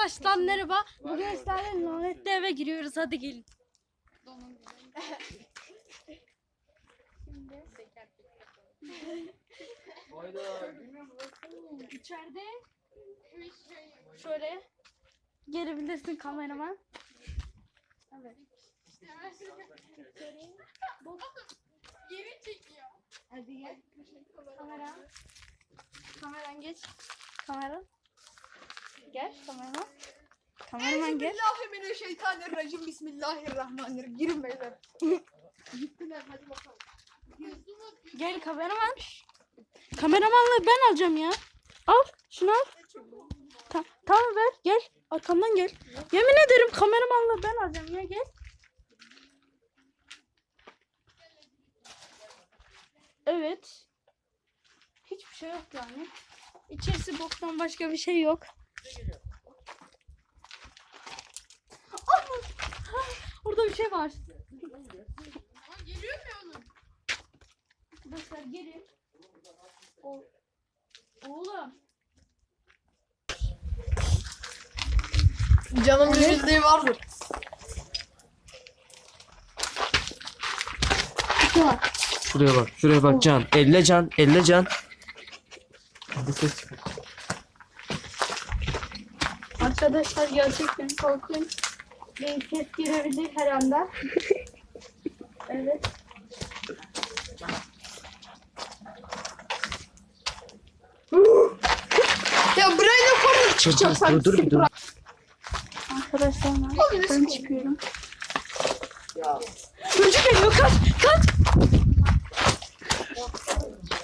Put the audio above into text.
Arkadaşlar merhaba. Bugün sizlerle lanetli eve giriyoruz. Hadi gelin. İçeride şöyle gelebilirsin kameraman. Evet. Geri çekiyor. Hadi gel. Kamera. Kameran geç. Kamera. Gel kameraman. Kameraman gel. Bismillahirrahmanirrahim. Bismillahirrahmanirrahim. Girin beyler. Gittiler hadi bakalım. Gel kameraman. Kameramanlığı ben alacağım ya. Al şunu al. Ta- tamam ver gel. Arkamdan gel. Yemin ederim kameramanlığı ben alacağım ya gel. Evet. Hiçbir şey yok yani. İçerisi boktan başka bir şey yok. Orada bir şey var. Ama geliyor mu oğlum? Arkadaşlar gelin. O Oğlum. Canım bir bildiği vardır. Şu var. Şuraya bak, şuraya bak Can. Elle Can, elle Can. Hadi ses çıkar. Arkadaşlar gerçekten korkunç. Bir ses girebilir her anda. evet. Ya burayı da korun. Dur, dur, dur, dur. Arkadaşlar ben, çıkıyorum. Ya. Çocuk geliyor kaç kaç.